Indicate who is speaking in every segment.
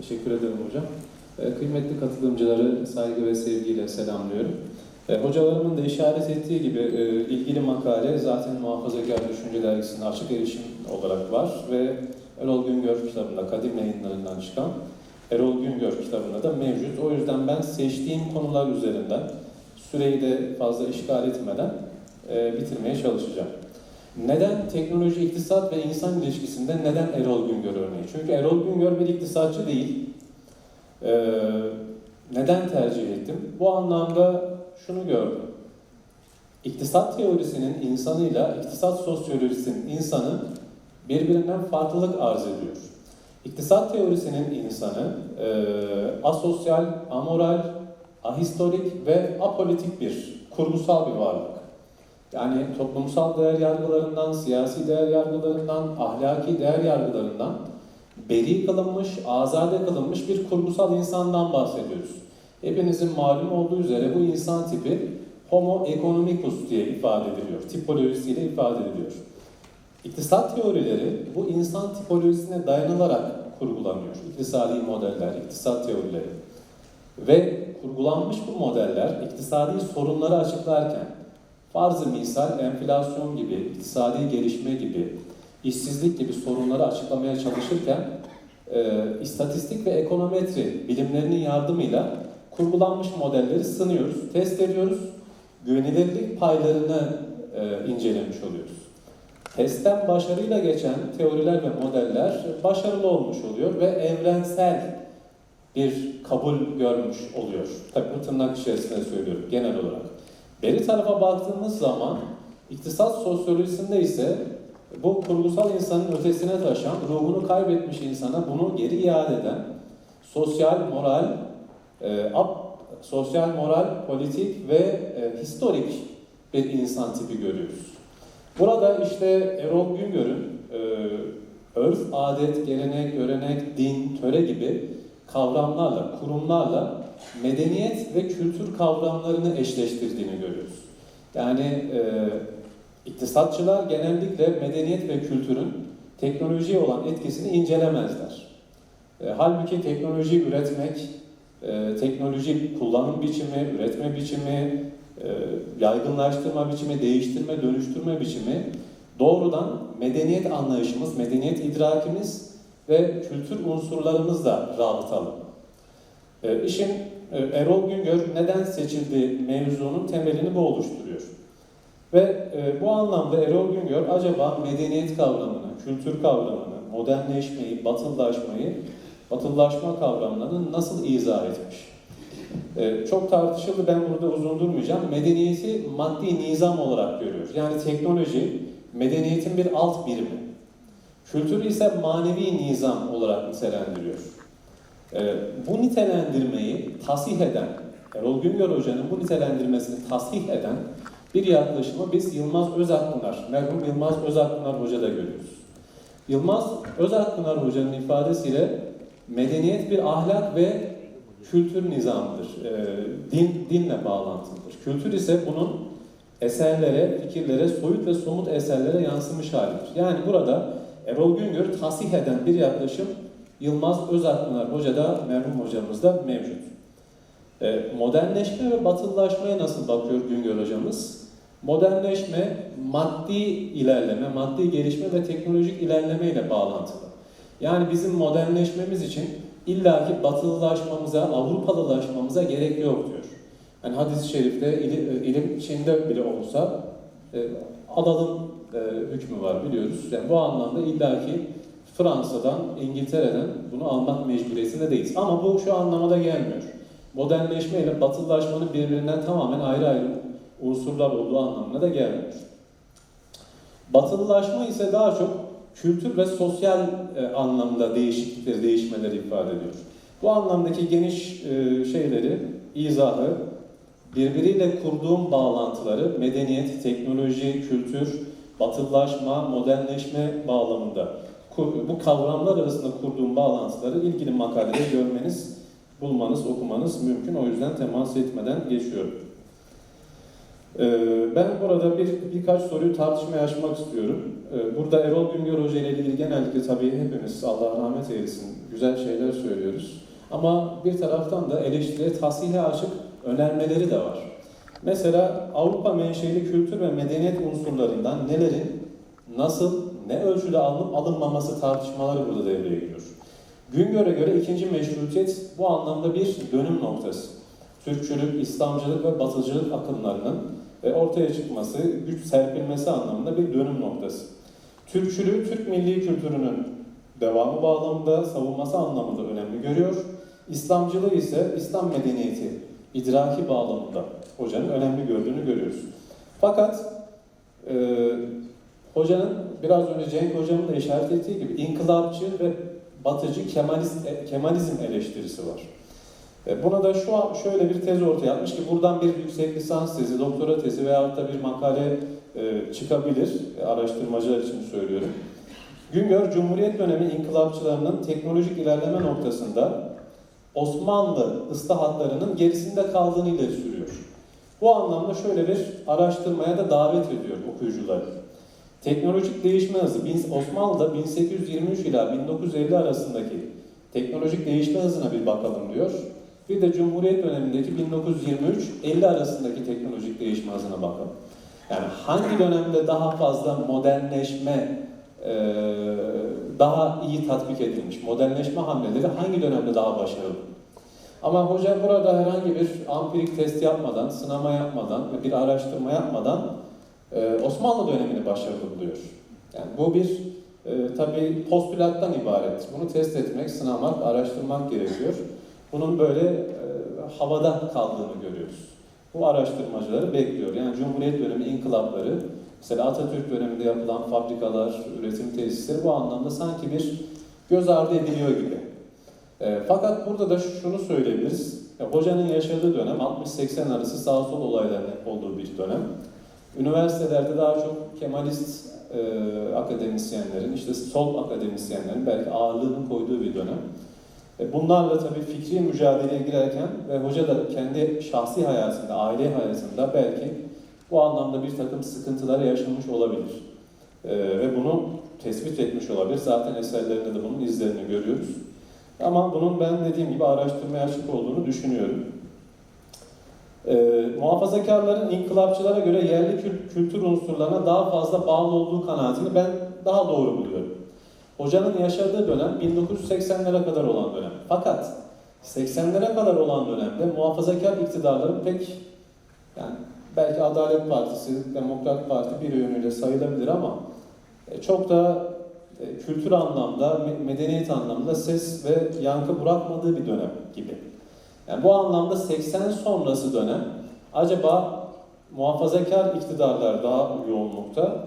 Speaker 1: Teşekkür ederim hocam. Ee, Kıymetli katılımcıları saygı ve sevgiyle selamlıyorum. Ee, Hocalarımın da işaret ettiği gibi e, ilgili makale zaten Muhafazakar Düşünce Dergisi'nde açık erişim olarak var ve Erol Güngör kitabında, Kadim yayınlarından çıkan Erol Güngör kitabında da mevcut. O yüzden ben seçtiğim konular üzerinden süreyi de fazla işgal etmeden e, bitirmeye çalışacağım. Neden teknoloji, iktisat ve insan ilişkisinde neden Erol Güngör örneği? Çünkü Erol Güngör bir iktisatçı değil. Ee, neden tercih ettim? Bu anlamda şunu gördüm. İktisat teorisinin insanıyla iktisat sosyolojisinin insanı birbirinden farklılık arz ediyor. İktisat teorisinin insanı e, asosyal, amoral, ahistorik ve apolitik bir kurgusal bir varlık. Yani toplumsal değer yargılarından, siyasi değer yargılarından, ahlaki değer yargılarından beri kılınmış, azade kılınmış bir kurgusal insandan bahsediyoruz. Hepinizin malum olduğu üzere bu insan tipi Homo economicus diye ifade ediliyor. Tipolojisiyle ifade ediliyor. İktisat teorileri bu insan tipolojisine dayanılarak kurgulanıyor. İktisadi modeller, iktisat teorileri. Ve kurgulanmış bu modeller iktisadi sorunları açıklarken Farzı misal enflasyon gibi, iktisadi gelişme gibi, işsizlik gibi sorunları açıklamaya çalışırken e, istatistik ve ekonometri bilimlerinin yardımıyla kurgulanmış modelleri sınıyoruz, test ediyoruz, güvenilirlik paylarını e, incelemiş oluyoruz. Testten başarıyla geçen teoriler ve modeller başarılı olmuş oluyor ve evrensel bir kabul görmüş oluyor. Tabii bu tırnak içerisinde söylüyorum genel olarak. Beri tarafa baktığımız zaman iktisat sosyolojisinde ise bu kurgusal insanın ötesine taşan, ruhunu kaybetmiş insana bunu geri iade eden sosyal, moral, e, ap, sosyal, moral, politik ve e, historik bir insan tipi görüyoruz. Burada işte Erol Güngör'ün e, örf, adet, gelenek, görenek, din, töre gibi kavramlarla, kurumlarla medeniyet ve kültür kavramlarını eşleştirdiğini görüyoruz. Yani e, iktisatçılar genellikle medeniyet ve kültürün teknolojiye olan etkisini incelemezler. E, halbuki teknoloji üretmek, e, teknoloji kullanım biçimi, üretme biçimi, e, yaygınlaştırma biçimi, değiştirme, dönüştürme biçimi doğrudan medeniyet anlayışımız, medeniyet idrakimiz ve kültür unsurlarımızla rabıtalı. E, işin e, Erol Güngör neden seçildi mevzunun temelini bu oluşturuyor. Ve e, bu anlamda Erol Güngör acaba medeniyet kavramını, kültür kavramını, modernleşmeyi, batıllaşmayı, batıllaşma kavramlarını nasıl izah etmiş? E, çok tartışıldı, ben burada uzun durmayacağım. Medeniyeti maddi nizam olarak görüyor. Yani teknoloji medeniyetin bir alt birimi. Kültür ise manevi nizam olarak nitelendiriyor. E, bu nitelendirmeyi tasih eden, Erol Güngör Hoca'nın bu nitelendirmesini tasih eden bir yaklaşımı biz Yılmaz Özakpınar, merhum Yılmaz Özakpınar Hoca'da görüyoruz. Yılmaz Özakpınar Hoca'nın ifadesiyle medeniyet bir ahlak ve kültür nizamıdır. E, din, dinle bağlantılıdır. Kültür ise bunun eserlere, fikirlere, soyut ve somut eserlere yansımış halidir. Yani burada Erol Güngör tasih eden bir yaklaşım Yılmaz Özakpınar Hoca da merhum hocamız da mevcut. E, modernleşme ve batılılaşmaya nasıl bakıyor Güngör hocamız? Modernleşme maddi ilerleme, maddi gelişme ve teknolojik ilerleme ile bağlantılı. Yani bizim modernleşmemiz için illaki batılılaşmamıza, Avrupalılaşmamıza gerek yok diyor. Yani hadis-i şerifte ilim, ilim Çin'de bile olsa e, alalım e, hükmü var biliyoruz. Yani bu anlamda illaki Fransa'dan, İngiltere'den bunu almak mecburiyetindeyiz. Ama bu şu anlamada gelmiyor. Modernleşme ile batılılaşmanın birbirinden tamamen ayrı ayrı unsurlar olduğu anlamına da gelmiyor. Batılılaşma ise daha çok kültür ve sosyal e, anlamda değişiklikleri, değişmeleri ifade ediyor. Bu anlamdaki geniş e, şeyleri, izahı, birbiriyle kurduğum bağlantıları, medeniyet, teknoloji, kültür, batılılaşma, modernleşme bağlamında bu kavramlar arasında kurduğum bağlantıları ilgili makalede görmeniz, bulmanız, okumanız mümkün. O yüzden temas etmeden geçiyorum. Ee, Ben burada bir birkaç soruyu tartışmaya açmak istiyorum. Ee, Burada Erol Güngör Hoca ile ilgili genellikle tabii hepimiz Allah rahmet eylesin güzel şeyler söylüyoruz. Ama bir taraftan da eleştiriye tahsihe açık önermeleri de var. Mesela Avrupa menşeli kültür ve medeniyet unsurlarından nelerin nasıl, ne ölçüde alınıp alınmaması tartışmaları burada devreye giriyor. Güngör'e göre ikinci meşrutiyet bu anlamda bir dönüm noktası. Türkçülük, İslamcılık ve Batıcılık akımlarının ve ortaya çıkması, güç serpilmesi anlamında bir dönüm noktası. Türkçülüğü Türk milli kültürünün devamı bağlamında savunması anlamında önemli görüyor. İslamcılığı ise İslam medeniyeti idraki bağlamında hocanın önemli gördüğünü görüyoruz. Fakat e, hocanın biraz önce Cenk hocamın da işaret ettiği gibi inkılapçı ve batıcı Kemalist, e, Kemalizm eleştirisi var. E, Buna da şu an şöyle bir tez ortaya atmış ki buradan bir yüksek lisans tezi, doktora tezi veyahut da bir makale e, çıkabilir. E, Araştırmacılar için söylüyorum. Güngör, Cumhuriyet dönemi inkılapçılarının teknolojik ilerleme noktasında Osmanlı ıslahatlarının gerisinde kaldığını ileri sürüyor. Bu anlamda şöyle bir araştırmaya da davet ediyor okuyucuları. Teknolojik değişme hızı Osmanlı'da 1823 ila 1950 arasındaki teknolojik değişme hızına bir bakalım diyor. Bir de Cumhuriyet dönemindeki 1923-50 arasındaki teknolojik değişme hızına bakalım. Yani hangi dönemde daha fazla modernleşme daha iyi tatbik edilmiş, modernleşme hamleleri hangi dönemde daha başarılı? Ama hoca burada herhangi bir ampirik test yapmadan, sınama yapmadan ve bir araştırma yapmadan e, Osmanlı dönemini başarılı buluyor. Yani bu bir e, tabii postülattan ibaret. Bunu test etmek, sınamak, araştırmak gerekiyor. Bunun böyle e, havada kaldığını görüyoruz. Bu araştırmacıları bekliyor. Yani Cumhuriyet dönemi inkılapları, mesela Atatürk döneminde yapılan fabrikalar, üretim tesisleri bu anlamda sanki bir göz ardı ediliyor gibi. E, fakat burada da şunu söyleyebiliriz. Ya, hocanın yaşadığı dönem 60-80 arası sağ sol olaylarının olduğu bir dönem. Üniversitelerde daha çok Kemalist e, akademisyenlerin, işte sol akademisyenlerin belki ağırlığını koyduğu bir dönem. E, Bunlarla tabii fikri mücadeleye girerken ve hoca da kendi şahsi hayatında, aile hayatında belki bu anlamda bir takım sıkıntıları yaşamış olabilir. E, ve bunu tespit etmiş olabilir. Zaten eserlerinde de bunun izlerini görüyoruz. Ama bunun ben dediğim gibi araştırmaya açık olduğunu düşünüyorum. E, muhafazakarların inkılapçılara göre yerli kül- kültür unsurlarına daha fazla bağlı olduğu kanaatini ben daha doğru buluyorum. Hocanın yaşadığı dönem 1980'lere kadar olan dönem. Fakat 80'lere kadar olan dönemde muhafazakar iktidarların pek yani belki Adalet Partisi, Demokrat Parti bir yönüyle sayılabilir ama e, çok da e, kültür anlamda, me- medeniyet anlamda ses ve yankı bırakmadığı bir dönem gibi. Yani bu anlamda 80 sonrası dönem acaba muhafazakar iktidarlar daha yoğunlukta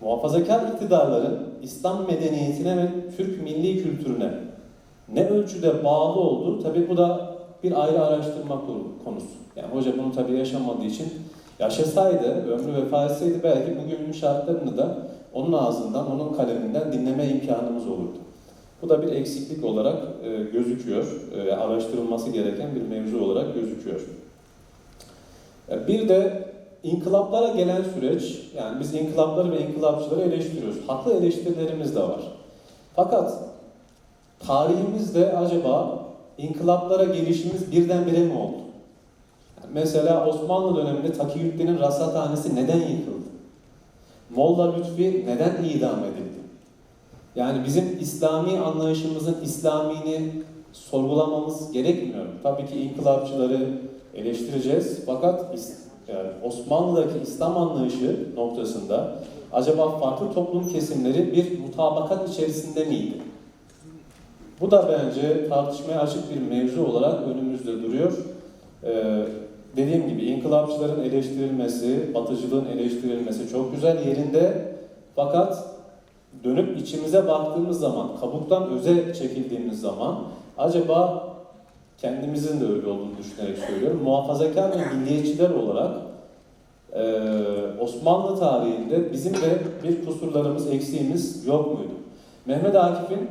Speaker 1: muhafazakar iktidarların İslam medeniyetine ve Türk milli kültürüne ne ölçüde bağlı olduğu tabi bu da bir ayrı araştırma konu- konusu. Yani hoca bunu tabi yaşamadığı için yaşasaydı, ömrü vefa etseydi belki bugünün şartlarını da onun ağzından, onun kaleminden dinleme imkanımız olurdu. Bu da bir eksiklik olarak e, gözüküyor, e, araştırılması gereken bir mevzu olarak gözüküyor. E, bir de İnkılaplara gelen süreç, yani biz inkılapları ve inkılapçıları eleştiriyoruz. Haklı eleştirilerimiz de var. Fakat tarihimizde acaba inkılaplara gelişimiz birdenbire mi oldu? Mesela Osmanlı döneminde Takiyüddin'in rasathanesi neden yıkıldı? Molla Lütfi neden idam edildi? Yani bizim İslami anlayışımızın İslamini sorgulamamız gerekmiyor. Tabii ki inkılapçıları eleştireceğiz fakat yani Osmanlı'daki İslam anlayışı noktasında acaba farklı toplum kesimleri bir mutabakat içerisinde miydi? Bu da bence tartışmaya açık bir mevzu olarak önümüzde duruyor. Ee, dediğim gibi inkılapçıların eleştirilmesi, batıcılığın eleştirilmesi çok güzel yerinde. Fakat dönüp içimize baktığımız zaman, kabuktan öze çekildiğimiz zaman acaba kendimizin de öyle olduğunu düşünerek söylüyorum. Muhafazakar ve milliyetçiler olarak e, Osmanlı tarihinde bizim de bir kusurlarımız, eksiğimiz yok muydu? Mehmet Akif'in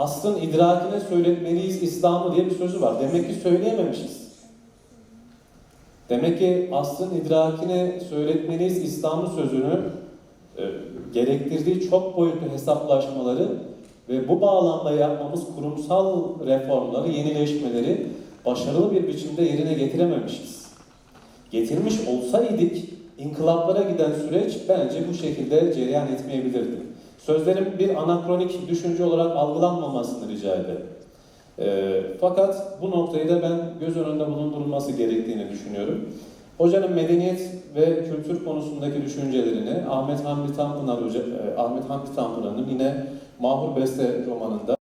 Speaker 1: asrın idrakine söyletmeliyiz İslam'ı diye bir sözü var. Demek ki söyleyememişiz. Demek ki aslın idrakine söyletmeliyiz İslam'ın sözünü e, gerektirdiği çok boyutlu hesaplaşmaları ve bu bağlamda yapmamız kurumsal reformları, yenileşmeleri başarılı bir biçimde yerine getirememişiz. Getirmiş olsaydık inkılaplara giden süreç bence bu şekilde cereyan etmeyebilirdi. Sözlerin bir anakronik düşünce olarak algılanmamasını rica ederim. E, fakat bu noktayı da ben göz önünde bulundurulması gerektiğini düşünüyorum. Hocanın medeniyet ve kültür konusundaki düşüncelerini Ahmet Hamdi Tanpınar Hoca, e, Ahmet Hamdi Tanpınar'ın yine Mahur Beste romanında